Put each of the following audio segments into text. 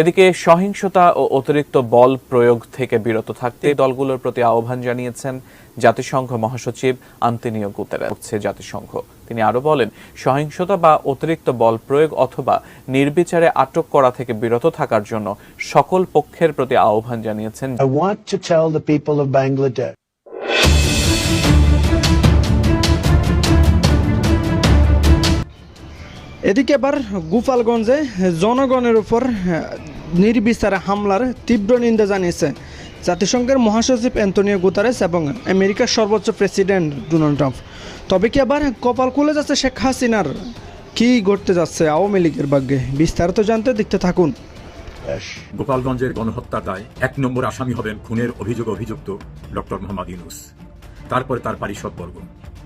এদিকে সহিংসতা ও অতিরিক্ত বল প্রয়োগ থেকে বিরত থাকতে দলগুলোর প্রতি আহ্বান জানিয়েছেন জাতিসংঘ মহাসচিব আন্তনিও গুতেরা হচ্ছে জাতিসংঘ। তিনি আরও বলেন, সহিংসতা বা অতিরিক্ত বল প্রয়োগ অথবা নির্বিচারে আটক করা থেকে বিরত থাকার জন্য সকল পক্ষের প্রতি আহ্বান জানিয়েছেন। এদিকে এবার গোপালগঞ্জে জনগণের উপর নির্বিচারে হামলার তীব্র নিন্দা জানিয়েছে জাতিসংঘের মহাসচিব অ্যান্টনিও গুতারেস এবং আমেরিকার সর্বোচ্চ প্রেসিডেন্ট ডোনাল্ড ট্রাম্প। তবে কি আবার কপাল খুলে যাচ্ছে শেখ হাসিনার? কি ঘটতে যাচ্ছে আওয়ামী লীগের ভাগ্যে? বিস্তারিত জানতে দেখতে থাকুন। গোপালগঞ্জের গণহত্যার দায় এক নম্বর আসামি হবেন খুনের অভিযোগ অভিযুক্ত ডক্টর মোহাম্মদ ইউনুস। তারপরে তার পারিষদবর্গ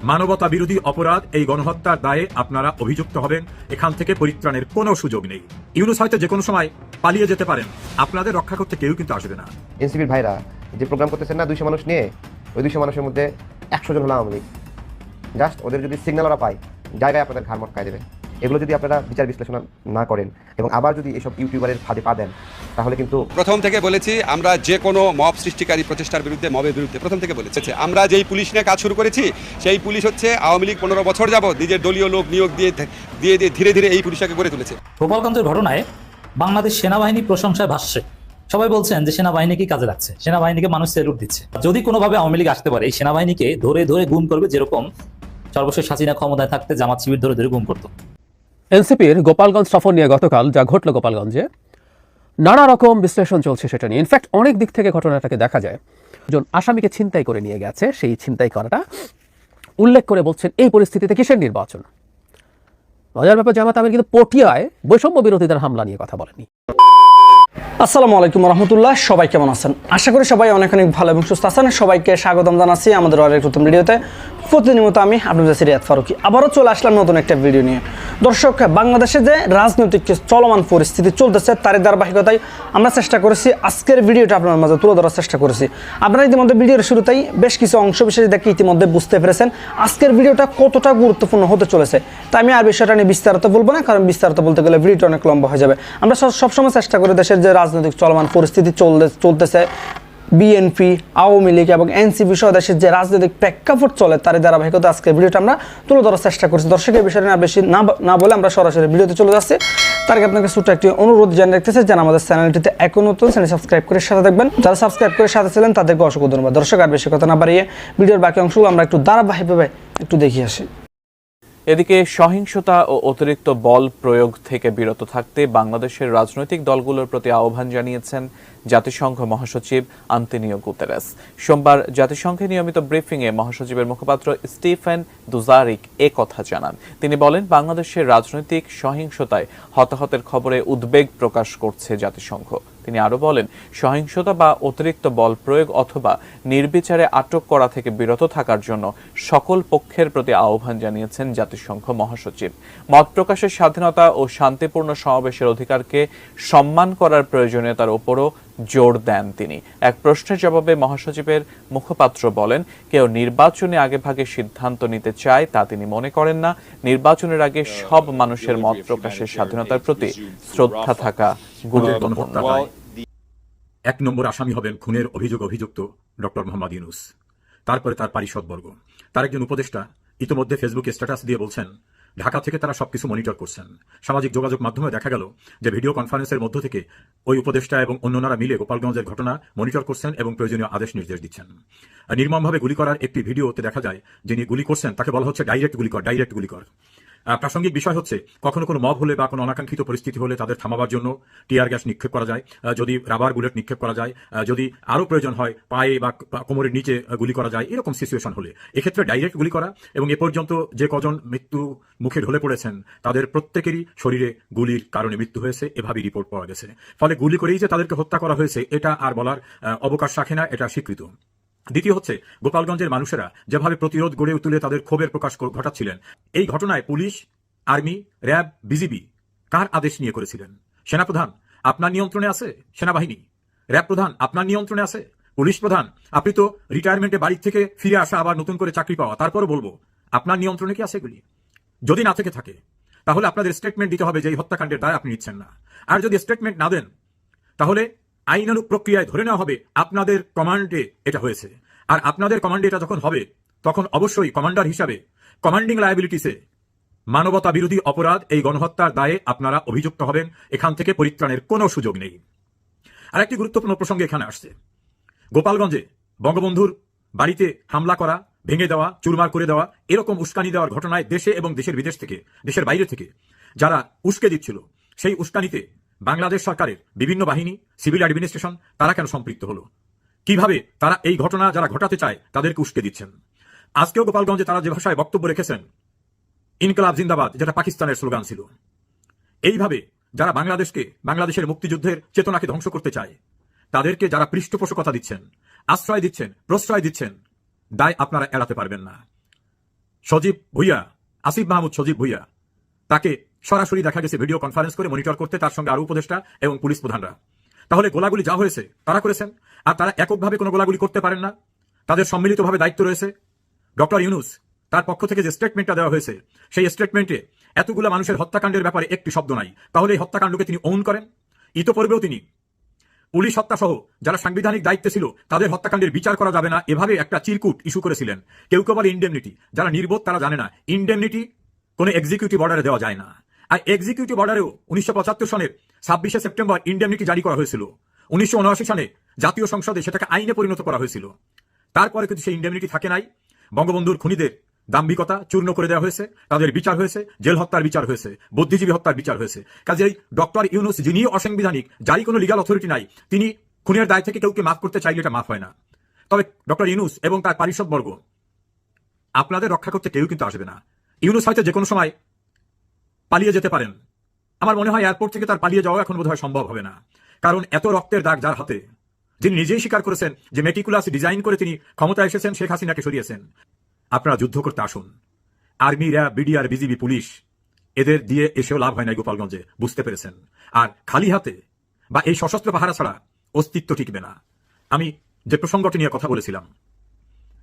মানবতা বিরোধী অপরাধ এই গণহত্যার দায়ে আপনারা অভিযুক্ত হবেন। এখান থেকে পরিত্রাণের কোনো সুযোগ নেই। ইউনুস হয়তো যে কোনো সময় পালিয়ে যেতে পারেন। আপনাদের রক্ষা করতে কেউ কিন্তু আসবে না। এনসিপির ভাইরা যে প্রোগ্রাম করতেছেন না, দুইশো মানুষ নিয়ে, ওই দুইশো মানুষের মধ্যে একশো জন হলো আওয়ামী লীগ। জাস্ট ওদের যদি সিগন্যাল ওরা পায়, জায়গায় আপনাদের ঘাড় মটকায় দেবে। এগুলো যদি আপনারা বিচার বিশ্লেষণ না করেন এবং আবার যদি এসব ইউটিউবারের ফাঁদে পা দেন তাহলে কিন্তু প্রথম থেকে বলেছি আমরা যে কোনো মব সৃষ্টিকারী প্রচেষ্টার বিরুদ্ধে মবের বিরুদ্ধে প্রথম থেকে বলেছি। আমরা যেই পুলিশ নিয়ে কাজ শুরু করেছি সেই পুলিশ হচ্ছে আওয়ামী লীগ পনেরো বছর যাবত নিজের দলীয় লোক নিয়োগ দিয়ে দিয়ে দিয়ে ধীরে ধীরে এই পুলিশটাকে গড়ে তুলেছে। গোপালগঞ্জের ঘটনায় বাংলাদেশ সেনাবাহিনী প্রশংসায় ভাসছে। সবাই বলছেন যে সেনাবাহিনীকে কাজে লাগছে? সেনাবাহিনীকে মানুষ স্যালুট দিচ্ছে। যদি কোনোভাবে আওয়ামী লীগ আসতে পারে এই সেনাবাহিনীকে ধরে ধরে গুম করবে যেরকম সর্বশেষ হাসিনা ক্ষমতায় থাকতে জামাত শিবির ধরে ধরে গুম করতো। এনসিপির গোপালগঞ্জ সফর নিয়ে গতকাল যা ঘটল গোপালগঞ্জে, নানা রকম বিশ্লেষণ চলছে সেটা নিয়ে। ইনফ্যাক্ট অনেক দিক থেকে ঘটনাটাকে দেখা যায়। একজন আসামিকে ছিনতাই করে নিয়ে গেছে, সেই ছিনতাই করাটা উল্লেখ করে বলছেন, এই পরিস্থিতিতে কিসের নির্বাচন? মজার ব্যাপার, জামাত আমির কিন্তু পটিয়ায় বৈষম্য বিরোধীদের হামলা নিয়ে কথা বলেনি। আসসালামু আলাইকুম রহমতুল্লাহ সবাই কেমন আছেন? আশা করি সবাই অনেক অনেক ভালো এবং সুস্থ আছেন। সবাইকে স্বাগতম জানাচ্ছি আমাদের অনেক নতুন ভিডিওতে। প্রতিদিন মতো আমি আপনাদের সিরিয়াত ফারুকি। আবারও চলে আসলাম নতুন একটা ভিডিও নিয়ে। দর্শক, বাংলাদেশে যে রাজনৈতিক চলমান পরিস্থিতি চলতেছে, তারই ধারাবাহিকতায় আমরা চেষ্টা করেছি, আজকের ভিডিওটা আপনার মাঝে তুলে ধরার চেষ্টা করেছি। আপনারা ইতিমধ্যে ভিডিওর শুরুতেই বেশ কিছু অংশ বিশেষ দেখে ইতিমধ্যে বুঝতে পেরেছেন, আজকের ভিডিওটা কতটা গুরুত্বপূর্ণ হতে চলেছে। তাই আমি আর বিষয়টা নিয়ে বিস্তারিত বলব না, কারণ বিস্তারিত বলতে গেলে ভিডিওটা অনেক লম্বা হয়ে যাবে। আমরা সবসময় চেষ্টা করি দেশের যে রাজনৈতিক চলমান পরিস্থিতি চলতে চলতেছে বিএনপি, আওয়ামী লীগ এবং এনসিপি সহ দেশের যে রাজনৈতিক প্রেক্ষাপট চলে, তার ধারাবাহিকতা আজকের ভিডিওটা আমরা তুলে ধরার চেষ্টা করছি। দর্শকের বিষয়টা না বেশি না না বলে আমরা সরাসরি ভিডিওতে চলে যাচ্ছি। তার আগে আপনাকে ছোট্ট একটি অনুরোধ জানিয়ে রাখতেছে যেন আমাদের চ্যানেলটিতে এখন নতুন চ্যানেল সাবস্ক্রাইব করে সাথে দেখবেন যারা সাবস্ক্রাইব করে সাথে ছিলেন, তাদেরকে অসংখ্য ধন্যবাদ। দর্শক, আর বেশি কথা না বাড়িয়ে ভিডিওর বাকি অংশগুলো আমরা একটু ধারাবাহিকভাবে একটু দেখিয়ে আসি। এদিকে সহিংসতা ও অতিরিক্ত বল প্রয়োগ থেকে বিরত থাকতে বাংলাদেশের রাজনৈতিক দলগুলোর প্রতি আহ্বান জানিয়েছেন জাতিসংঘ মহাসচিব আন্তনিও গুতেরাস। সোমবার জাতিসংঘে নিয়মিত ব্রিফিংয়ে মহাসচিবের মুখপাত্র স্টিফেন দুজারিক এ কথা জানান। তিনি বলেন, বাংলাদেশের রাজনৈতিক সহিংসতায় হতাহতের খবরে উদ্বেগ প্রকাশ করছে জাতিসংঘ। তিনি আরও বলেন, সহিংসতা বা অতিরিক্ত বল প্রয়োগ অথবা নির্বিচারে আটক করা থেকে বিরত থাকার জন্য সকল পক্ষের প্রতি আহ্বান জানিয়েছেন জাতিসংঘ মহাসচিব। মত প্রকাশের স্বাধীনতা ও শান্তিপূর্ণ সমাবেশের অধিকারকে সম্মান করার প্রয়োজনীয়তার উপরও জোর দেন তিনি। এক প্রশ্নের জবাবে মহাসচিবের মুখপাত্র বলেন, কেউ নির্বাচনে আগেভাগে সিদ্ধান্ত নিতে চায় তা তিনি মনে করেন না। নির্বাচনের আগে সব মানুষের মত প্রকাশের স্বাধীনতার প্রতি শ্রদ্ধা থাকা গুরুত্বপূর্ণ। এক নম্বর আসামি হবেন খুনের অভিযোগ অভিযুক্ত ডক্টর মোহাম্মদ ইউনুস। তারপরে তার পারিষদবর্গ। তার একজন উপদেষ্টা ইতিমধ্যে ফেসবুকে স্ট্যাটাস দিয়ে বলছেন ঢাকা থেকে তারা সবকিছু মনিটর করছেন। সামাজিক যোগাযোগ মাধ্যমে দেখা গেল যে ভিডিও কনফারেন্সের মধ্য থেকে ওই উপদেষ্টা এবং অন্যরা মিলে গোপালগঞ্জের ঘটনা মনিটর করছেন এবং প্রয়োজনীয় আদেশ নির্দেশ দিচ্ছেন। নির্মমভাবে গুলি করার একটি ভিডিওতে দেখা যায়, যিনি গুলি করছেন, তাকে বলা হচ্ছে ডাইরেক্ট গুলি কর, ডাইরেক্ট গুলি কর। প্রাসঙ্গিক বিষয় হচ্ছে, কখনো কোনো মব হলে বা কোনো অনাকাঙ্ক্ষিত পরিস্থিতি হলে তাদের থামাবার জন্য টিয়ার গ্যাস নিক্ষেপ করা যায় যদি রাবার বুলেট নিক্ষেপ করা যায় যদি আরও প্রয়োজন হয় পায়ে বা কোমরের নিচে গুলি করা যায়, এরকম সিচুয়েশন হলে। এক্ষেত্রে ডাইরেক্ট গুলি করা এবং এ পর্যন্ত যে কজন মৃত্যু মুখে ঢলে পড়েছেন, তাদের প্রত্যেকেরই শরীরে গুলির কারণে মৃত্যু হয়েছে, এভাবেই রিপোর্ট পাওয়া গেছে। ফলে গুলি করেই যে তাদেরকে হত্যা করা হয়েছে, এটা আর বলার অবকাশ রাখে না, এটা স্বীকৃত। দ্বিতীয় হচ্ছে, গোপালগঞ্জের মানুষেরা যেভাবে প্রতিরোধ গড়ে তুলে তাদের ক্ষোভের প্রকাশ ঘটাচ্ছিলেন, এই ঘটনায় পুলিশ, আর্মি, র্যাব, বিজিবি কার আদেশ নিয়ে করেছিলেন? সেনাপ্রধান, আপনার নিয়ন্ত্রণে আছে? সেনাবাহিনী। র্যাব প্রধান, আপনার নিয়ন্ত্রণে আছে? পুলিশ প্রধান, আপনি তো রিটায়ারমেন্টে বাড়ি থেকে ফিরে আসা, আবার নতুন করে চাকরি পাওয়া, তারপরও বলব, আপনার নিয়ন্ত্রণে কি আছে এগুলি? যদি না থেকে থাকে, তাহলে আপনাদের স্টেটমেন্ট দিতে হবে যে এই হত্যাকাণ্ডের দায় আপনি নিচ্ছেন না। আর যদি স্টেটমেন্ট না দেন, তাহলে আইনানুগ প্রক্রিয়ায় ধরে নেওয়া হবে আপনাদের কমান্ডে এটা হয়েছে। আর আপনাদের কমান্ডে এটা যখন হবে, তখন অবশ্যই কমান্ডার হিসাবে কমান্ডিং লায়াবিলিটিসে মানবতা বিরোধী অপরাধ, এই গণহত্যার দায়ে আপনারা অভিযুক্ত হবেন। এখান থেকে পরিত্রাণের কোনো সুযোগ নেই। আর একটি গুরুত্বপূর্ণ প্রসঙ্গে এখানে আসছে। গোপালগঞ্জে বঙ্গবন্ধুর বাড়িতে হামলা করা, ভেঙে দেওয়া, চুরমার করে দেওয়া, এরকম উস্কানি দেওয়ার ঘটনায় দেশে এবং দেশের বিদেশ থেকে, দেশের বাইরে থেকে যারা উস্কে দিচ্ছিল, সেই উস্কানিতে বাংলাদেশ সরকারের বিভিন্ন বাহিনী, সিভিল অ্যাডমিনিস্ট্রেশন, তারা কেন সম্পৃক্ত হলো? কীভাবে তারা এই ঘটনা যারা ঘটাতে চায়, তাদেরকে উস্কে দিচ্ছেন? আজকেও গোপালগঞ্জে তারা যে ভাষায় বক্তব্য রেখেছেন, ইনকলাব জিন্দাবাদ, যেটা পাকিস্তানের স্লোগান ছিল। এইভাবে যারা বাংলাদেশকে, বাংলাদেশের মুক্তিযুদ্ধের চেতনাকে ধ্বংস করতে চায়, তাদেরকে যারা পৃষ্ঠপোষকতা দিচ্ছেন, আশ্রয় দিচ্ছেন, প্রশ্রয় দিচ্ছেন, দায় আপনারা এড়াতে পারবেন না। সজীব ভুইয়া, আসিফ মাহমুদ সজীব ভুইয়া। তাকে সরাসরি দেখা গেছে ভিডিও কনফারেন্স করে মনিটর করতে তার সঙ্গে আরও উপদেষ্টা এবং পুলিশ প্রধানরা। তাহলে গোলাগুলি যা হয়েছে, তারা করেছেন? আর তারা এককভাবে কোনো গোলাগুলি করতে পারেন না? তাদের সম্মিলিতভাবে দায়িত্ব রয়েছে? ডক্টর ইউনুস, তার পক্ষ থেকে যে স্টেটমেন্টটা দেওয়া হয়েছে, সেই স্টেটমেন্টে এতগুলো মানুষের হত্যাকাণ্ডের ব্যাপারে একটি শব্দ নাই। তাহলে এই হত্যাকাণ্ডকে তিনি ওন করেন? ইতোপূর্বেও তিনি। পুলিশ হত্যা সহ যারা সাংবিধানিক দায়িত্বে ছিল, তাদের হত্যাকাণ্ডের বিচার করা যাবে না। এভাবে একটা চিরকুট ইস্যু করেছিলেন। কেউ কেউ বলে ইন্ডেমনিটি যারা নির্বোধ তারা জানে না। ইন্ডেমনিটি কোনো এক্সিকিউটিভ অর্ডারে দেওয়া যায় না। আর এক্সিকিউটিভ অর্ডারেও উনিশশো পঁচাত্তর সনের ছাব্বিশে সেপ্টেম্বর ইন্ডেমনিটি জারি করা হয়েছিল। উনিশশো সনে জাতীয় সংসদে সেটাকে আইনে পরিণত করা হয়েছিল। তারপরে কিন্তু সেই ইন্ডেমনিটি থাকে নাই। বঙ্গবন্ধুর খুনিদের দাম্ভিকতা চূর্ণ করে দেওয়া হয়েছে, তাদের বিচার হয়েছে, জেল হত্যার বিচার হয়েছে, বুদ্ধিজীবী হত্যার বিচার হয়েছে। কাজেই ডক্টর ইউনুস যিনি অসাংবিধানিক, যারই কোনো লিগাল অথরিটি নাই, তিনি খুনের দায় থেকে কেউকে মাফ করতে চাইলে এটা মাফ হয় না। তবে ডক্টর ইউনুস এবং তার পারিষদবর্গ আপনাদের রক্ষা করতে কেউ কিন্তু আসবে না। ইউনুস হয়তো যে কোনো সময় পালিয়ে যেতে পারেন। আমার মনে হয় এয়ারপোর্ট থেকে তার পালিয়ে যাওয়া এখন বোধহয় সম্ভব হবে না। কারণ এত রক্তের দাগ যার হাতে। যিনি নিজেই স্বীকার করেছেন যে মেটিকুলাস ডিজাইন করে তিনি ক্ষমতা এসেছেন, শেখ হাসিনাকে সরিয়েছেন। আপনারা যুদ্ধ করতে আসুন। Army, RAB, BDR, BGB, police, এদের দিয়ে এসেও লাভ হয় নাই গোপালগঞ্জে, বুঝতে পেরেছেন। আর খালি হাতে বা এই সশস্ত্র পাহারা ছাড়া অস্তিত্ব টিকবে না। আমি যে প্রসঙ্গটি নিয়ে কথা বলেছিলাম,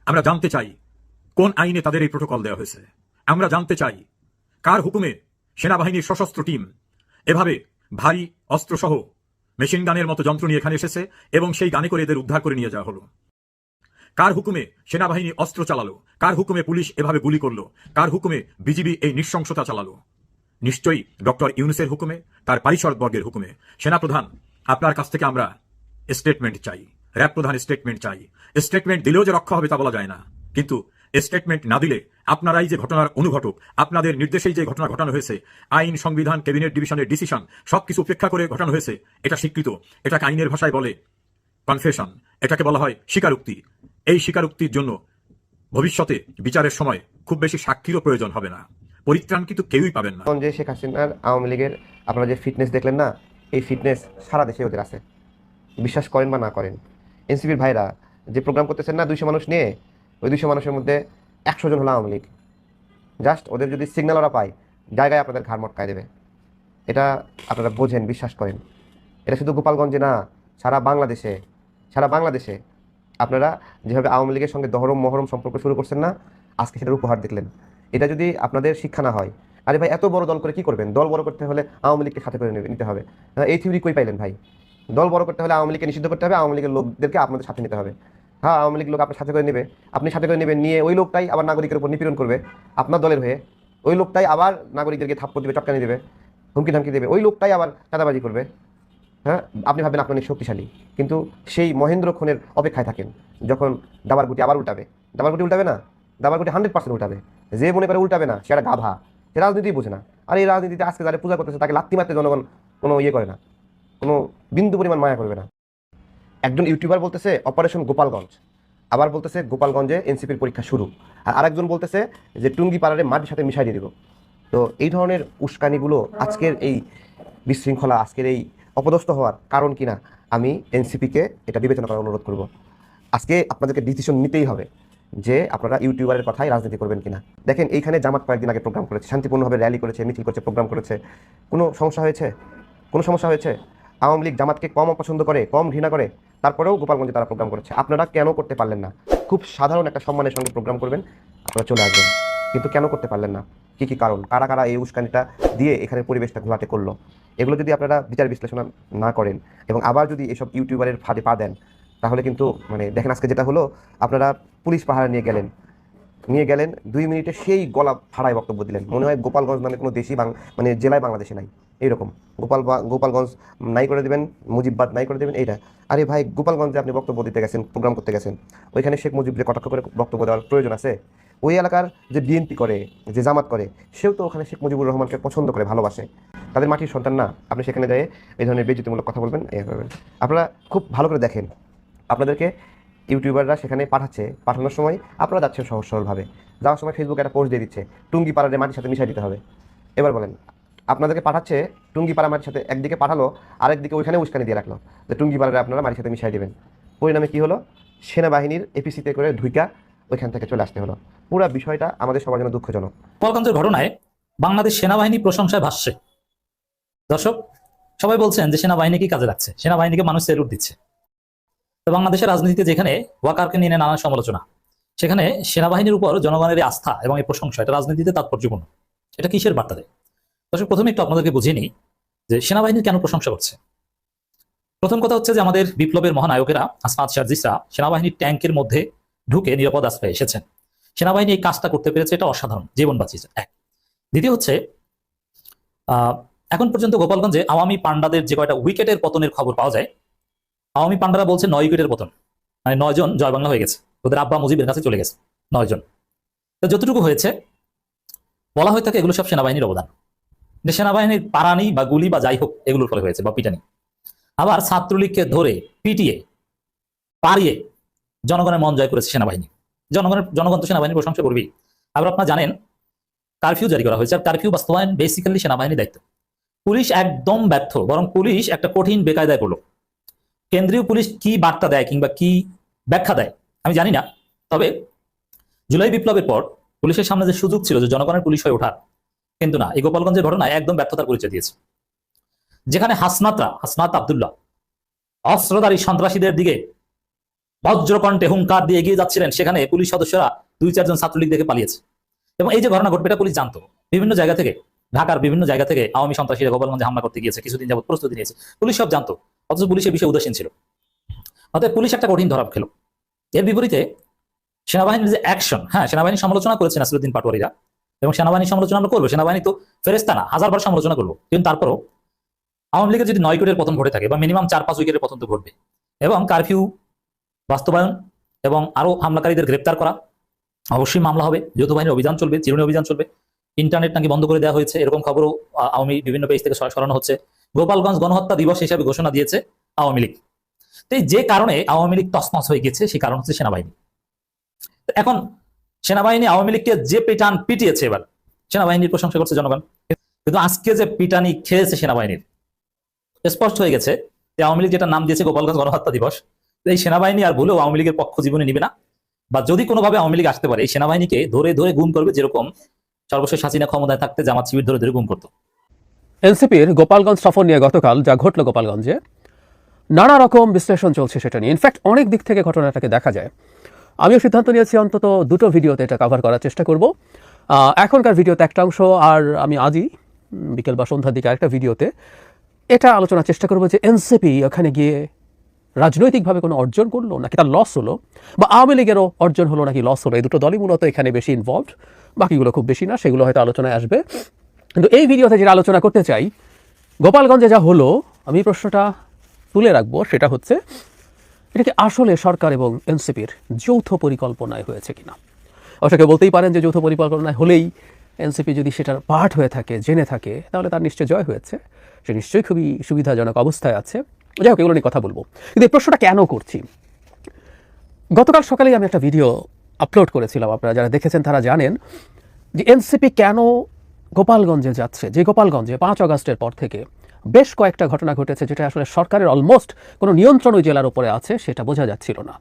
আমরা জানতে চাই কোন আইনে তাদের এই প্রোটোকল দেওয়া হয়েছে। আমরা জানতে চাই, কার হুকুমে সেনাবাহিনীর সশস্ত্র টিম এভাবে ভারী অস্ত্রসহ মেশিন গানের মতো যন্ত্র নিয়ে এখানে এসেছে এবং সেই গানে করে এদের উদ্ধার করে নিয়ে যাওয়া হলো? কার হুকুমে সেনাবাহিনী অস্ত্র চালালো? কার হুকুমে পুলিশ এভাবে গুলি করল? কার হুকুমে বিজিবি এই নৃশংসতা চালালো? নিশ্চয়ই ডক্টর ইউনুসের হুকুমে, তার পারিষদ বর্গের হুকুমে। সেনাপ্রধান, আপনার কাছ থেকে আমরা স্টেটমেন্ট চাই র্যাব প্রধান স্টেটমেন্ট চাই। স্টেটমেন্ট দিলেও যে রক্ষা হবে তা বলা যায় না। কিন্তু স্টেটমেন্ট না দিলে আপনারাই যে ঘটনার অনুঘটক, আপনাদের নির্দেশেই যে ঘটনা ঘটানো হয়েছে, আইন, সংবিধান, ক্যাবিনেট ডিভিশনের ডিসিশন, সবকিছু উপেক্ষা করে ঘটানো হয়েছে, এটা স্বীকৃত, এটাকে আইনের ভাষায় বলে কনফেশন, এটাকে বলা হয় স্বীকারোক্তি। এই স্বীকারোক্তির জন্য ভবিষ্যতে বিচারের সময় খুব বেশি সাক্ষীরও প্রয়োজন হবে না, পরিত্রাণ কিন্তু কেউই পাবেন না। যে শেখ হাসিনার আওয়ামী লীগের আপনারা যে ফিটনেস দেখলেন না, এই ফিটনেস সারা দেশে ওদের আছে। বিশ্বাস করেন বা না করেন, এনসিপির ভাইরা যে প্রোগ্রাম করতেছেন না দুইশো মানুষ নিয়ে, ওই দুইশো মানুষের মধ্যে একশো জন হলো আওয়ামী লীগ। জাস্ট ওদের যদি সিগন্যাল ওরা পায়, জায়গায় আপনাদের ঘাড় মটকায় দেবে। এটা আপনারা বোঝেন, বিশ্বাস করেন। এটা শুধু গোপালগঞ্জে না, সারা বাংলাদেশে সারা বাংলাদেশে আপনারা যেভাবে আওয়ামী লীগের সঙ্গে দহরম মহরম সম্পর্ক শুরু করছেন না, আজকে সেটার উপহার দেখলেন। এটা যদি আপনাদের শিক্ষা না হয়, আরে ভাই, এত বড় দল করে কি করবেন? দল বড় করতে হলে আওয়ামী লীগকে সাথে করে নিতে হবে। এই থিওরি কই পাইলেন ভাই? দল বড় করতে হলে আওয়ামী লীগকে নিষিদ্ধ করতে হবে, আওয়ামী লীগের লোকদেরকে আপনাদের সাথে নিতে হবে। হ্যাঁ আওয়ামী লীগ লোক আপনার সাথে করে নেবে। আপনি সাথে করে নেবেন, নিয়ে ওই লোকটাই আবার নাগরিকের উপর নিপীড়ন করবে, আপনার দলের হয়ে। ওই লোকটাই আবার নাগরিকদেরকে থাপ্পড় দিবে চটকানি দেবে, হুমকি ধামকি দেবে, ওই লোকটাই আবার চাঁদাবাজি করবে। হ্যাঁ আপনি ভাবেন আপনি অনেক শক্তিশালী, কিন্তু সেই মহেন্দ্র ক্ষণের অপেক্ষায় থাকেন, যখন দাবার গুটি আবার উল্টাবে। দাবার গুটি উল্টাবে না? দাবার গুটি হান্ড্রেড পার্সেন্ট উল্টাবে। যে মনে করে উল্টাবে না, সে একটা গাভা সে রাজনীতি বোঝে না। আর এই রাজনীতিতে আজকে যারা পূজা করতেছে, তাকে লাত্তি মারতে জনগণ কোনো ইয়ে করে না, কোনো বিন্দু পরিমাণ মায়া করবে না। একজন ইউটিউবার বলতেছে, অপারেশন গোপালগঞ্জ। আবার বলতেছে, গোপালগঞ্জে এনসিপির পরীক্ষা শুরু। আর আরেকজন বলতেছে যে, টুঙ্গি পাড়ারে মাটির সাথে মিশাই দিয়ে দিব। তো এই ধরনের উস্কানিগুলো আজকের এই বিশৃঙ্খলা, আজকের এই অপদস্থ হওয়ার কারণ কিনা, আমি এনসিপিকে এটা বিবেচনা করার অনুরোধ করব। আজকে আপনাদেরকে ডিসিশন নিতেই হবে যে, আপনারা ইউটিউবারের কথাই রাজনীতি করবেন কিনা। দেখেন, এইখানে জামাত কয়েকদিন আগে প্রোগ্রাম করেছে, শান্তিপূর্ণভাবে র্যালি করেছে, মিছিল করেছে প্রোগ্রাম করেছে। কোনো সমস্যা হয়েছে? কোনো সমস্যা হয়েছে? আওয়ামী লীগ জামাতকে কম অপছন্দ করে, কম ঘৃণা করে? তারপরেও গোপালগঞ্জে তারা প্রোগ্রাম করেছে। আপনারা কেন করতে পারলেন না? খুব সাধারণ একটা সম্মানের সঙ্গে প্রোগ্রাম করবেন, আপনারা চলে আসবেন। কিন্তু কেন করতে পারলেন না? কী কী কারণ? কারা কারা এই উস্কানিটা দিয়ে এখানে পরিবেশটা ঘোলাটে করল? এগুলো যদি আপনারা বিচার বিশ্লেষণ না করেন এবং আবার যদি এসব ইউটিউবারের ফাঁদে পা দেন, তাহলে কিন্তু মানে দেখেন আজকে যেটা হলো, আপনারা পুলিশ পাহাড়ে নিয়ে গেলেন। নিয়ে গেলেন, দুই মিনিটে সেই গলা ফাড়ায় বক্তব্য দিলেন। মনে হয় গোপালগঞ্জ নামে কোনো দেশই বাং মানে জেলায় বাংলাদেশে নাই। এইরকম। গোপাল গোপালগঞ্জ নাই করে দেবেন, মুজিববাদ নাই করে দেবেন, এইটা। আরে ভাই, গোপালগঞ্জে আপনি বক্তব্য দিতে গেছেন, প্রোগ্রাম করতে গেছেন। ওইখানে শেখ মুজিবকে কটাক্ষ করে বক্তব্য দেওয়ার প্রয়োজন আছে? ওই এলাকার যে বিএনপি করে, যে জামাত করে, সেও তো ওখানে শেখ মুজিবুর রহমানকে পছন্দ করে, ভালোবাসে। তাদের মাটির সন্তান না। আপনি সেখানে যেয়ে এই ধরনের বেজতিমূলক কথা বলবেন, এ করবেন আপনারা খুব ভালো করে দেখেন। আপনাদেরকে ইউটিউবাররা সেখানে পাঠাচ্ছে। পাঠানোর সময় আপনারা যাচ্ছেন সহজ সরলভাবে যাওয়ার সময় ফেসবুকে একটা পোস্ট দিয়ে দিচ্ছে। টুঙ্গি পাড়ারে মাটির সাথে মিশাই দিতে হবে। এবার বলেন আপনাদেরকে পাঠাচ্ছে টুঙ্গি পাড়া মাটির সাথে একদিকে পাঠালো আরেকদিকে ওইখানে উস্কানি দিয়ে রাখল। যে টুঙ্গি পাড়ারে আপনারা মাটির সাথে মিশাই দেবেন। পরিণামে কি হলো? সেনাবাহিনীর এপিসিতে করে ঢুইকা ওইখান থেকে চলে আসতে হলো। পুরো বিষয়টা আমাদের সবার জন্য দুঃখজনক। গোপালগঞ্জের ঘটনায় বাংলাদেশ সেনাবাহিনী প্রশংসায় ভাসছে। দর্শক, সবাই বলছেন যে সেনাবাহিনী কি কাজে লাগছে। সেনাবাহিনীকে মানুষ সেলুট দিচ্ছে। তো বাংলাদেশের রাজনীতিতে যেখানে ওয়াকারকে নিয়ে নানা সমালোচনা, সেখানে সেনাবাহিনীর উপর জনগণের আস্থা এবং এই প্রশংসা, এটা রাজনীতিতে তাৎপর্যপূর্ণ। এটা কিসের বার্তা দেয়? দর্শক, প্রথমে একটু আপনাদেরকে বুঝিয়ে নিই যে সেনাবাহিনীর কেন প্রশংসা করছে। প্রথম কথা হচ্ছে যে আমাদের বিপ্লবের মহানায়কেরা আসমাত শারজিসরা সেনাবাহিনীর ট্যাঙ্কের মধ্যে ঢুকে নিরাপদ আশ্রয়ে এসেছেন। সেনাবাহিনী এই কাজটা করতে পেরেছে, এটা অসাধারণ, জীবন বাঁচিয়েছে, এক। দ্বিতীয় হচ্ছে এখন পর্যন্ত গোপালগঞ্জে আওয়ামী পান্ডাদের যে কয়টা উইকেটের পতনের খবর পাওয়া যায়, আওয়ামী পান্ডারা বলছে নয় উইকেটের পতন মানে নয় জন জয় বাংলা হয়ে গেছে, ওদের আব্বা মুজিবের কাছে চলে গেছে, নয় জন। তো যতটুকু হয়েছে, বলা হয়ে থাকে এগুলো সব সেনাবাহিনীর অবদান। যে সেনাবাহিনীর পারানি বা গুলি বা যাই হোক এগুলোর ফলে হয়েছে বা পিটানি। আবার ছাত্রলীগকে ধরে পিটিয়ে পারিয়ে জনগণের মন জয় করেছে সেনাবাহিনী। জনগণের, জনগণ তো সেনাবাহিনীর প্রশংসা করবেই। আবার আপনারা জানেন কারফিউ জারি করা হয়েছে। আর কারফিউ বাস্তবায়ন বেসিক্যালি সেনাবাহিনীর দায়িত্ব। পুলিশ একদম ব্যর্থ, বরং পুলিশ একটা কঠিন বেকায়দায় করল কেন্দ্রীয় পুলিশ কি বার্তা দেয় কিংবা কি ব্যাখ্যা দেয়, আমি জানি না। তবে জুলাই বিপ্লবের পর পুলিশের সামনে যে সুযোগ ছিল যে জনগণের পুলিশ হয়ে ওঠার কিন্তু না, এই গোপালগঞ্জের ঘটনায় একদম ব্যর্থতার পরিচয় দিয়েছে। যেখানে হাসনাতরা, হাসনাত আবদুল্লাহ, অস্ত্রধারী সন্ত্রাসীদের দিকে বজ্রকণ্ঠে হুঙ্কার দিয়ে এগিয়ে যাচ্ছিলেন, সেখানে পুলিশ সদস্যরা দুই চারজন ছাত্রলীগ দেখে পালিয়েছে। এবং এই যে ঘটনা ঘটবে এটা পুলিশ জানতো। বিভিন্ন জায়গা থেকে, ঢাকার বিভিন্ন জায়গা থেকে আওয়ামী সন্ত্রাসীরা গোপালগঞ্জে হামলা করতে গিয়েছে, কিছুদিন যাবত প্রস্তুতি নিয়েছে। পুলিশ সব জানতো, অথচ পুলিশের বিষয়ে উদাসীন ছিল। অতএব পুলিশ একটা কঠিন ধরা খেলো। এর বিপরীতে সেনাবাহিনীর যে অ্যাকশন হ্যাঁ সেনাবাহিনী সমালোচনা করেছে নাসিরুদ্দিন পাটোয়ারিরা। এবং সেনাবাহিনী সমালোচনা আমরা করব। সেনাবাহিনী তো ফেরেস্তা না, হাজারবার সমালোচনা করব। কিন্তু তারপরও আওয়ামী লীগের যদি নয় কোটির পতন ঘটে থাকে বা মিনিমাম চার পাঁচ উইকেটের পতন তো ঘটবে, এবং কারফিউ বাস্তবায়ন এবং আরও হামলাকারীদের গ্রেপ্তার করা, অবশ্যই মামলা হবে। যৌথ বাহিনীর অভিযান চলবে, চিরুনি অভিযান চলবে। ইন্টারনেট নাকি বন্ধ করে দেওয়া হয়েছে, এরকম খবরও আওয়ামী বিভিন্ন পেজ থেকে সরানো হচ্ছে। গোপালগঞ্জ গণহত্যা দিবস হিসাবে ঘোষণা দিয়েছে আওয়ামী লীগ। তো যে কারণে আওয়ামী লীগ তসমস হয়ে গেছে সেই কারণ হচ্ছে সেনাবাহিনী। এখন সেনাবাহিনী আওয়ামী লীগকে যে পিটান পিটিয়েছে এবার, সেনাবাহিনীর প্রশংসা করছে জনগণ। কিন্তু আজকে যে পিটানি খেয়েছে সেনাবাহিনীর, স্পষ্ট হয়ে গেছে যে আওয়ামী লীগ যেটা নাম দিয়েছে গোপালগঞ্জ গণহত্যা দিবস, এই সেনাবাহিনী আর ভুলেও আওয়ামী লীগের পক্ষ জীবনে নিবে না। বা যদি কোনোভাবে আওয়ামী লীগ আসতে পারে, এই সেনাবাহিনীকে ধরে ধরে গুম করবে যেরকম সর্বশেষ হাসিনা ক্ষমতায় থাকতে জামাত শিবির ধরে ধরে গুম করতো। এনসিপির গোপালগঞ্জ সফর নিয়ে গতকাল যা ঘটল গোপালগঞ্জে, নানা রকম বিশ্লেষণ চলছে সেটা নিয়ে। ইনফ্যাক্ট অনেক দিক থেকে ঘটনাটাকে দেখা যায়। আমিও সিদ্ধান্ত নিয়েছি অন্তত দুটো ভিডিওতে এটা কভার করার চেষ্টা করব। এখনকার ভিডিওতে একটা অংশ আর আমি আজই বিকেল বা সন্ধ্যার দিকে আরেকটা ভিডিওতে এটা আলোচনার চেষ্টা করব যে এনসিপি ওখানে গিয়ে রাজনৈতিকভাবে কোনো অর্জন করল নাকি তার লস হলো? বা আওয়ামী লীগেরও অর্জন হলো নাকি লস হলো? এই দুটো দলই মূলত এখানে বেশি ইনভলভড বাকিগুলো খুব বেশি না, সেগুলো হয়তো আলোচনায় আসবে। কিন্তু এই ভিডিওতে যেটা আলোচনা করতে চাই, গোপালগঞ্জে যা হলো, আমি প্রশ্নটা তুলে রাখব, সেটা হচ্ছে এটা কি আসলে সরকার এবং এনসিপির যৌথ পরিকল্পনায় হয়েছে কিনা? অবশ্য কেউ বলতেই পারেন যে যৌথ পরিকল্পনায় হলেই এনসিপি যদি সেটার পার্ট হয়ে থাকে, জেনে থাকে, তাহলে তার নিশ্চয় জয় হয়েছে। সে নিশ্চয়ই খুবই সুবিধাজনক অবস্থায় আছে। যাই হোক, এগুলো নিয়ে কথা বলব। কিন্তু এই প্রশ্নটা কেন করছি? গতকাল সকালেই আমি একটা ভিডিও আপলোড করেছিলাম, আপনারা যারা দেখেছেন তারা জানেন যে এনসিপি কেন গোপালগঞ্জে যাচ্ছে। যে গোপালগঞ্জে পাঁচ আগস্টের পর থেকে বেশ কয়েকটা ঘটনা ঘটেছে যেটা আসলে সরকারের অলমোস্ট কোনো নিয়ন্ত্রণ ওই জেলার উপরে আছে, সেটা বোঝা যাচ্ছিল না।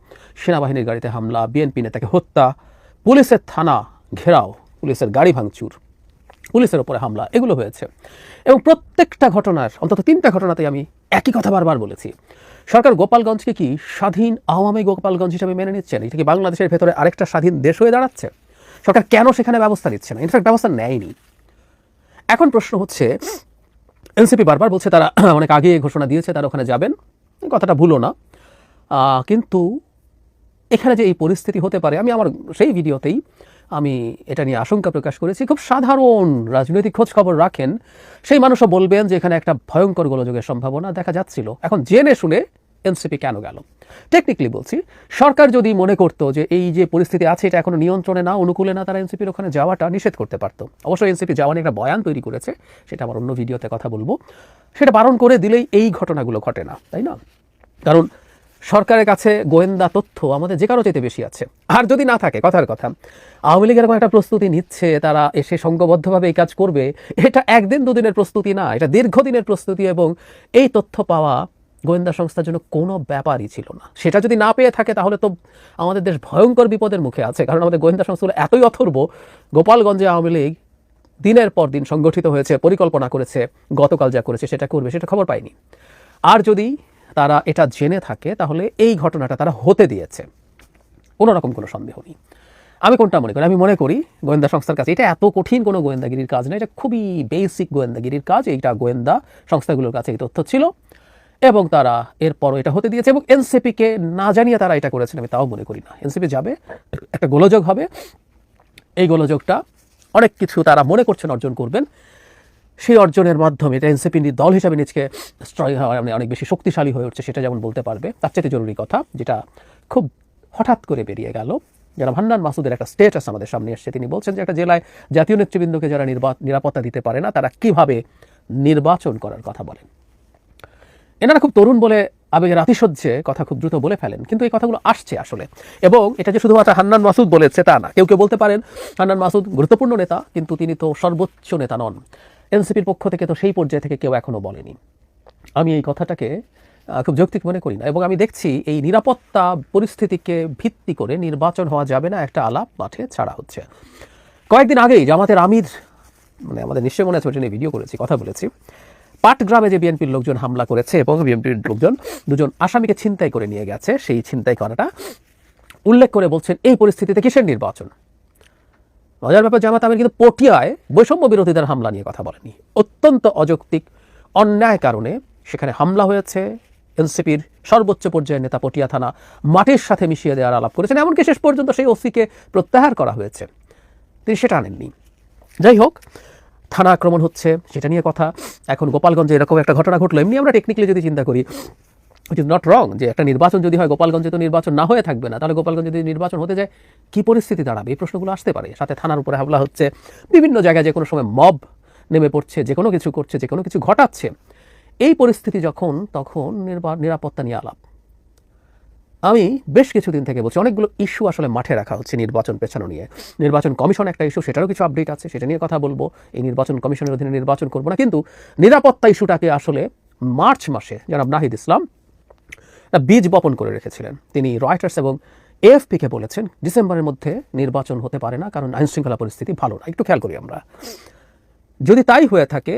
সেনাবাহিনীর গাড়িতে হামলা, বিএনপি নেতাকে হত্যা, পুলিশের থানা ঘেরাও, পুলিশের গাড়ি ভাঙচুর, পুলিশের ওপরে হামলা, এগুলো হয়েছে। এবং প্রত্যেকটা ঘটনার, অন্তত তিনটা ঘটনাতে আমি একই কথা বারবার বলেছি। সরকার গোপালগঞ্জকে কি স্বাধীন আওয়ামী গোপালগঞ্জ হিসেবে মেনে নিচ্ছেন? এটা কি বাংলাদেশের ভেতরে আরেকটা স্বাধীন দেশ হয়ে দাঁড়াচ্ছে? সরকার কেন সেখানে ব্যবস্থা নিচ্ছে না ইনফ্যাক্ট ব্যবস্থা নেয়নি। এখন প্রশ্ন হচ্ছে এনসিপি বারবার বলছে তারা অনেক আগে ঘোষণা দিয়েছে, তারা ওখানে যাবেন। কথাটা ভুলো না। কিন্তু এখানে যে এই পরিস্থিতি হতে পারে, আমি আমার সেই ভিডিওতেই আমি এটা নিয়ে আশঙ্কা প্রকাশ করেছি। খুব সাধারণ রাজনৈতিক খোঁজ খবর রাখেন। সেই মানুষও বলবেন যে এখানে একটা ভয়ঙ্কর গোলযোগের সম্ভাবনা দেখা যাচ্ছিল। এখন জেনে শুনে এনসিপি কেন গেল? টেকনিক্যালি বলছি, সরকার যদি মনে করতো যে এই যে পরিস্থিতি আছে, এটা এখনও নিয়ন্ত্রণে না, অনুকূলে না, তারা এনসিপির ওখানে যাওয়াটা নিষেধ করতে পারতো। অবশ্যই এনসিপি যাওয়া একটা বয়ান তৈরি করেছে, সেটা আমার অন্য ভিডিওতে কথা বলব। সেটা বারণ করে দিলেই এই ঘটনাগুলো ঘটে না, তাই না? কারণ সরকারের কাছে গোয়েন্দা তথ্য আমাদের যে কারও চাইতে বেশি আছে। আর যদি না থাকে, কথার কথা, আওয়ামী লীগের একটা প্রস্তুতি নিচ্ছে, তারা এসে সংঘবদ্ধভাবে এই কাজ করবে, এটা একদিন দুদিনের প্রস্তুতি না, এটা দীর্ঘদিনের প্রস্তুতি এবং এই তথ্য পাওয়া গোয়েন্দা সংস্থার জন্য কোনো ব্যাপারই ছিল না। সেটা যদি না পেয়ে থাকে, তাহলে তো আমাদের দেশ ভয়ঙ্কর বিপদের মুখে আছে, কারণ আমাদের গোয়েন্দা সংস্থাগুলো এতই অথর্ব, গোপালগঞ্জে আওয়ামী লীগ দিনের পর দিন সংগঠিত হয়েছে, পরিকল্পনা করেছে, গতকাল যা করেছে সেটা করবে, সেটা খবর পাইনি আর যদি তারা এটা জেনে থাকে, তাহলে এই ঘটনাটা তারা হতে দিয়েছে। কোনো রকম কোনো সন্দেহ নেই। আমি কোনটা মনে করি? আমি মনে করি গোয়েন্দা সংস্থার কাছে এটা এত কঠিন কোনো গোয়েন্দাগিরির কাজ না, এটা খুবই বেসিক গোয়েন্দাগিরির কাজ, এইটা গোয়েন্দা সংস্থাগুলোর কাছে এই তথ্য ছিল। এবং তারা এরপরও এটা হতে দিয়েছে এবং এনসিপিকে না জানিয়ে তারা এটা করেছেন, আমি তাও মনে করি না। এনসিপি যাবে, একটা গোলযোগ হবে। এই গোলযোগটা অনেক কিছু তারা মনে করছেন অর্জন করবেন। সেই অর্জনের মাধ্যমে এটা এনসিপি দল হিসাবে নিজকে স্ট্রং মানে অনেক বেশি শক্তিশালী হয়ে উঠছে, সেটা যেমন বলতে পারবে। তার চাইতে জরুরি কথা, যেটা খুব হঠাৎ করে বেরিয়ে গেল। যারা ভান্ডান মাসুদের একটা স্টেটাস আমাদের সামনে এসছে, তিনি বলছেন যে একটা জেলায় জাতীয় নেতৃবৃন্দকে যারা নিরাপত্তা দিতে পারে না, তারা কীভাবে নির্বাচন করার কথা বলেন? এনারা খুব তরুণ বলে আবেগের আতিশয্যে কথা খুব দ্রুত বলে ফেলেন, কিন্তু এই কথাগুলো আসছে আসলে। এবং এটা যে শুধুমাত্র হান্নান মাসুদ বলেছে তা না, কেউ কেউ বলতে পারেন হান্নান মাসুদ গুরুত্বপূর্ণ নেতা, কিন্তু তিনি তো সর্বোচ্চ নেতা নন। এনসিপির পক্ষ থেকে তো সেই পর্যায়ে থেকে কেউ এখনও বলেনি। আমি এই কথাটাকে খুব যৌক্তিক মনে করি না, এবং আমি দেখছি এই নিরাপত্তা পরিস্থিতিকে ভিত্তি করে নির্বাচন হওয়া যাবে না, একটা আলাপ মাঠে ছাড়া হচ্ছে। কয়েকদিন আগেই জামাতের আমির মানে আমাদের নিশ্চয় মনে আছে নিয়ে ভিডিও করেছি, কথা বলেছি। পাটগ্রামে যে বিএনপির লোকজন হামলা করেছে এবং বিএনপির লোকজন দুজন আসামিকে ছিনতাই করে নিয়ে গেছে, সেই ছিনতাই করাটা উল্লেখ করে বলছেন, এই পরিস্থিতিতে কিসের নির্বাচন? মজার ব্যাপার, জামাত আমির কিন্তু পটিয়ায় বৈষম্য বিরোধীদের হামলা নিয়ে কথা বলেনি। অত্যন্ত অযৌক্তিক, অন্যায় কারণে সেখানে হামলা হয়েছে। এনসিপির সর্বোচ্চ পর্যায়ের নেতা পটিয়া থানা মাটির সাথে মিশিয়ে দেওয়ার আলাপ করেছেন, এমনকি শেষ পর্যন্ত সেই ওসিকে প্রত্যাহার করা হয়েছে। তিনি সেটা আনেননি। যাই হোক থানা আক্রমণ হচ্ছে, সেটা নিয়ে কথা। এখন গোপালগঞ্জে এরকম একটা ঘটনা ঘটলো। এমনি আমরা টেকনিক্যালি যদি চিন্তা করি ইট ইজ নট রং যে একটা নির্বাচন যদি হয়, গোপালগঞ্জে তো নির্বাচন না হয়ে থাকবে না, তাহলে গোপালগঞ্জে যদি নির্বাচন হতে যায়, কি পরিস্থিতি দাঁড়াবে? এই প্রশ্নগুলো আসতে পারে। সাথে থানার উপরে হামলা হচ্ছে। বিভিন্ন জায়গায় যে কোনো সময় মব নেমে পড়ছে, যে কোনো কিছু করছে, যে কোনো কিছু ঘটাচ্ছে। এই পরিস্থিতি যখন, তখন নিরাপত্তা নিয়ে আলাপ। আমি বেশ কিছুদিন থেকে বলছি, অনেকগুলো ইস্যু আসলে মাঠে রাখা হচ্ছে নির্বাচন পেছানো নিয়ে। নির্বাচন কমিশন একটা ইস্যু সেটারও কিছু আপডেট আছে, সেটা নিয়ে কথা বলব। এই নির্বাচন কমিশনের অধীনে নির্বাচন করব না, কিন্তু নিরাপত্তা ইস্যুটাকে আসলে মার্চ মাসে, জনাব নাহিদ ইসলাম বীজ বপন করে রেখেছিলেন। তিনি রয়টার্স এবং এএফপিকে বলেছেন, ডিসেম্বরের মধ্যে নির্বাচন হতে পারে না, কারণ আইন শৃঙ্খলা পরিস্থিতি ভালো না। একটু খেয়াল করি আমরা। যদি তাই হয়ে থাকে,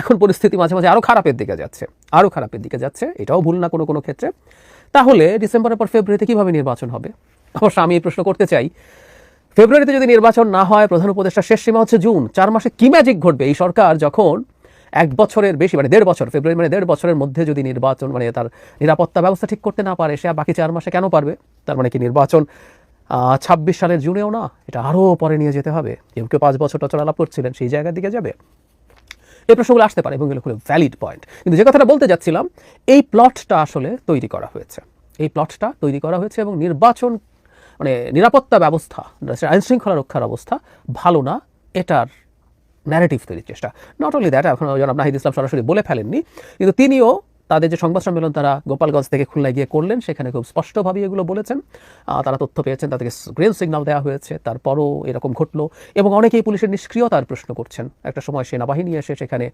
এখন পরিস্থিতি মাঝে মাঝে আরও খারাপের দিকে যাচ্ছে আরও খারাপের দিকে যাচ্ছে, এটাও ভুল না কোনো কোনো ক্ষেত্রে। তাহলে ডিসেম্বরের পর ফেব্রুয়ারিতে কীভাবে নির্বাচন হবে? অবশ্য আমি এই প্রশ্ন করতে চাই। ফেব্রুয়ারিতে যদি নির্বাচন না হয়, প্রধান উপদেষ্টা শেষ সীমা হচ্ছে জুন। চার মাসে কি ম্যাজিক ঘটবে? এই সরকার যখন এক বছরের বেশি মানে দেড় বছর, ফেব্রুয়ারি মানে দেড় বছরের মধ্যে যদি নির্বাচন মানে তার নিরাপত্তা ব্যবস্থা ঠিক করতে না পারে, সে বাকি চার মাসে কেন পারবে? তার মানে কি নির্বাচন ছাব্বিশ সালের জুনেও না? এটা আরও পরে নিয়ে যেতে হবে। কেউ কেউ পাঁচ বছর টচর আলাপ করছিলেন, সেই জায়গার দিকে যাবে। এই প্রশ্নগুলো আসতে পারে এবং এগুলো খুব ভ্যালিড পয়েন্ট কিন্তু যে কথাটা বলতে যাচ্ছিলাম, এই প্লটটা আসলে তৈরি করা হয়েছে। এই প্লটটা তৈরি করা হয়েছে এবং নির্বাচন মানে নিরাপত্তা ব্যবস্থা আইন শৃঙ্খলা রক্ষার অবস্থা ভালো না, এটার ন্যারেটিভ তৈরির চেষ্টা। নট অনলি দ্যাট এখন জনাব নাহিদ ইসলাম সরাসরি বলে ফেলেননি, কিন্তু তিনিও তাদের যে সংবাদ সম্মেলন তারা গোপালগঞ্জ থেকে খুলনায় গিয়ে করলেন, সেখানে খুব স্পষ্টভাবে এগুলো বলেছেন। তারা তথ্য পেয়েছেন তাদেরকে গ্রিন সিগন্যাল দেওয়া হয়েছে, তারপরও এরকম ঘটলো এবং অনেকেই পুলিশের নিষ্ক্রিয়তার প্রশ্ন করছেন। একটা সময় সেনাবাহিনী এসে সেখানে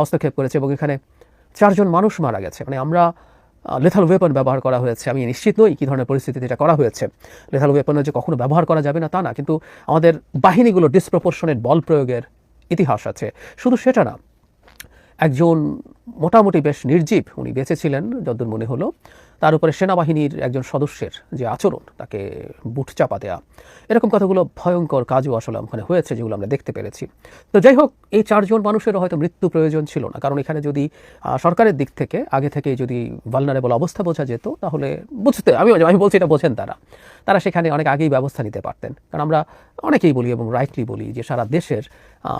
হস্তক্ষেপ করেছে এবং এখানে চারজন মানুষ মারা গেছে। মানে আমরা লেথাল ওয়েপন ব্যবহার করা হয়েছে। আমি নিশ্চিত নই কী ধরনের পরিস্থিতিতে এটা করা হয়েছে। লেথাল ওয়েপনের যে কখনো ব্যবহার করা যাবে না তা না, কিন্তু আমাদের বাহিনীগুলো ডিসপ্রপোর্শনের বল প্রয়োগের ইতিহাস আছে। শুধু সেটা না, একজন মোটামুটি বেশ নির্জীব উনি বেঁচে ছিলেন যতদূর মনে হলো। তার উপরে সেনাবাহিনীর একজন সদস্যের যে আচরণ, তাকে বুট চাপা দেয়া, এরকম কথাগুলো ভয়ঙ্কর কাজও আসলে ওখানে হয়েছে, যেগুলো আমরা দেখতে পেরেছি। তো যাই হোক, এই চারজন মানুষেরও হয়তো মৃত্যু প্রয়োজন ছিল না, কারণ এখানে যদি সরকারের দিক থেকে, আগে থেকে যদি ভালনারেবল অবস্থা বোঝা যেত, তাহলে বুঝতে, আমি আমি বলছি এটা বোঝেন তারা। তারা সেখানে অনেক আগেই ব্যবস্থা নিতে পারতেন। কারণ আমরা অনেকেই বলি এবং রাইটলি বলি যে সারা দেশের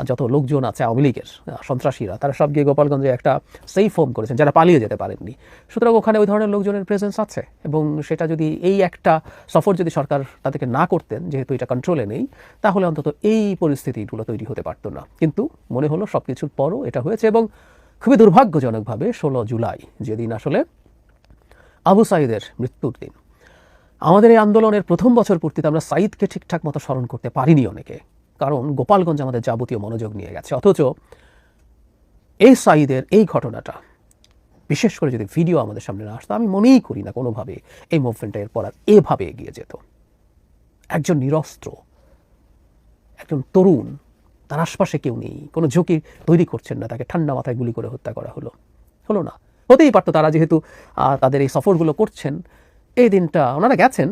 যত লোকজন আছে আওয়ামী লীগের সন্ত্রাসীরা, তারা সব গিয়ে গোপালগঞ্জে একটা সেফ হোম করেছেন, যারা পালিয়ে যেতে পারেননি। সুতরাং ওখানে ওই ধরনের লোকজনের প্রেজেন্স আছে এবং সেটা যদি এই একটা সফর যদি সরকার তাদেরকে না করতেন, যেহেতু এটা কন্ট্রোলে নেই, তাহলে অন্তত এই পরিস্থিতিগুলো তৈরি হতে পারতো না। কিন্তু মনে হলো সব কিছুর পরও এটা হয়েছে এবং খুবই দুর্ভাগ্যজনকভাবে ষোলো জুলাই যেদিন আসলে আবু সাইদের মৃত্যুর দিন। আমাদের এই আন্দোলনের প্রথম বছর পূর্তিতে আমরা সাইদকে ঠিকঠাক মতো স্মরণ করতে পারিনি অনেকে। কারণ গোপালগঞ্জ আমাদের যাবতীয় মনোযোগ নিয়ে গেছে। অথচ এই সাইদের এই ঘটনাটা, বিশেষ করে যদি ভিডিও আমাদের সামনে না আসতো, আমি মনেই করি না কোনোভাবে এই মুভমেন্টটা এরপর আর এভাবে এগিয়ে যেত। একজন নিরস্ত্র, একজন তরুণ, তার আশপাশে কেউ নেই, কোনো ঝুঁকি তৈরি করছেন না, তাকে ঠান্ডা মাথায় গুলি করে হত্যা করা হলো। হলো না। হতেই পারতো তারা যেহেতু তাদের এই সফরগুলো করছেন। এই দিনটা ওনারা গেছেন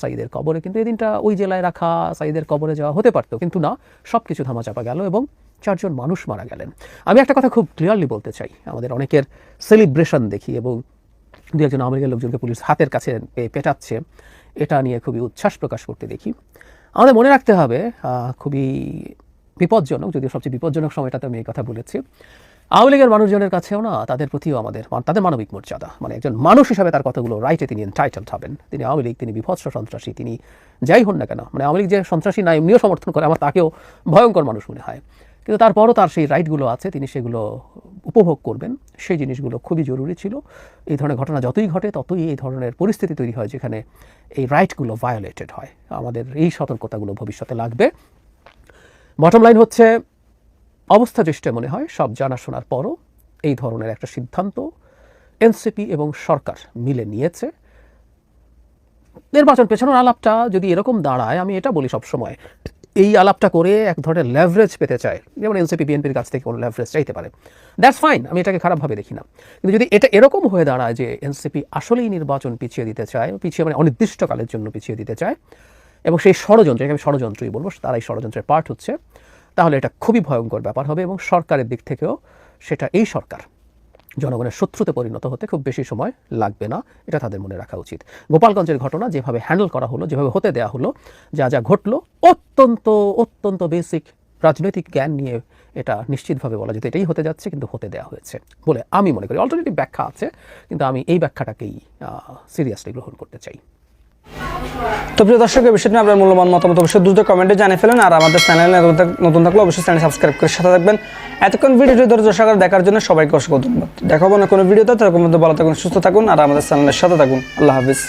সাইদের কবরে, কিন্তু এই দিনটা ওই জেলায় রাখা সাইদের কবরে যাওয়া হতে পারতো, কিন্তু না সব কিছু ধামাচাপা গেল এবং চারজন মানুষ মারা গেলেন। আমি একটা কথা খুব ক্লিয়ারলি বলতে চাই, আমাদের অনেকের সেলিব্রেশন দেখি এবং দু একজন আমেরিকার লোকজনকে পুলিশ হাতের কাছে পেটাচ্ছে, এটা নিয়ে খুবই উচ্ছ্বাস প্রকাশ করতে দেখি। আমাদের মনে রাখতে হবে খুবই বিপজ্জনক, যদিও সবচেয়ে বিপজ্জনক সময়টাতে আমি এই কথা বলেছি আওয়ামী লীগের মানুষজনের কাছেও না, তাদের প্রতিও আমাদের তাদের মানবিক মর্যাদা। মানে একজন মানুষ হিসাবে তার কথাগুলো রাইটে তিনি এন্টাইটেলড হবেন। তিনি আওয়ামী লীগ, তিনি বিভৎস সন্ত্রাসী, তিনি যাই হন না কেন। মানে আওয়ামী লীগ যে সন্ত্রাসী না, এমনিও সমর্থন করে, আমার তাকেও ভয়ঙ্কর মানুষ মনে হয়। কিন্তু তারপরও তার সেই রাইটগুলো আছে, তিনি সেগুলো উপভোগ করবেন। সেই জিনিসগুলো খুবই জরুরি ছিল। এই ধরনের ঘটনা যতই ঘটে, ততই এই ধরনের পরিস্থিতি তৈরি হয় যেখানে এই রাইটগুলো ভায়োলেটেড হয়। আমাদের এই সতর্কতাগুলো ভবিষ্যতে লাগবে। বটম লাইন হচ্ছে অবস্থা দৃষ্টে মনে হয় সব জানাশোনার পরও এই ধরনের একটা সিদ্ধান্ত এনসিপি এবং সরকার মিলে নিয়েছে। নির্বাচন পেছানোর আলাপটা যদি এরকম দাঁড়ায়, আমি এটা বলি সবসময়, এই আলাপটা করে এক ধরনের লেভারেজ পেতে চায়। যেমন এনসিপি, বিএনপির কাছ থেকে কোনো লেভারেজ চাইতে পারে। দ্যাটস ফাইন আমি এটাকে খারাপভাবে দেখি না। কিন্তু যদি এটা এরকম হয়ে দাঁড়ায় যে এনসিপি আসলেই নির্বাচন পিছিয়ে দিতে চায়, পিছিয়ে মানে অনির্দিষ্টকালের জন্য পিছিয়ে দিতে চায়, এবং সেই ষড়যন্ত্র আমি ষড়যন্ত্রই বলব, তারা এই ষড়যন্ত্রের পার্ট হচ্ছে তাহলে এটা খুবই ভয়ঙ্কর ব্যাপার হবে এবং সরকারের দিক থেকেও সেটা এই সরকার। জনগণের শত্রুতে পরিণত হতে খুব বেশি সময় লাগবে না, এটা তাদের মনে রাখা উচিত। গোপালগঞ্জের ঘটনা যেভাবে হ্যান্ডেল করা হলো, যেভাবে হতে দেওয়া হলো, যা যা ঘটলো, অত্যন্ত অত্যন্ত বেসিক রাজনৈতিক জ্ঞান নিয়ে এটা নিশ্চিতভাবে বলা যেত, এটাই হতে যাচ্ছে, কিন্তু হতে দেওয়া হয়েছে বলে আমি মনে করি। অল্টারনেটিভ ব্যাখ্যা আছে, কিন্তু আমি এই ব্যাখ্যাটাকেই সিরিয়াসলি গ্রহণ করতে চাই। তো প্রিয় দর্শক এই বিষয়টি আপনার মূল্যবান মতামত অবশ্যই দ্রুত কমেন্টে জানিয়ে ফেলেন, আর আমাদের চ্যানেলে নতুন থাকলে অবশ্যই চ্যানেল সাবস্ক্রাইব করে সাথে থাকবেন। এতক্ষণ ভিডিওটি ধৈর্য সহকারে দেখার জন্য সবাইকে অসংখ্য ধন্যবাদ। দেখাবো না কোনো ভিডিওতে তার মধ্যে ভালো থাকুন, সুস্থ থাকুন, আর আমাদের চ্যানেলের সাথে থাকুন। আল্লাহ হাফিজ।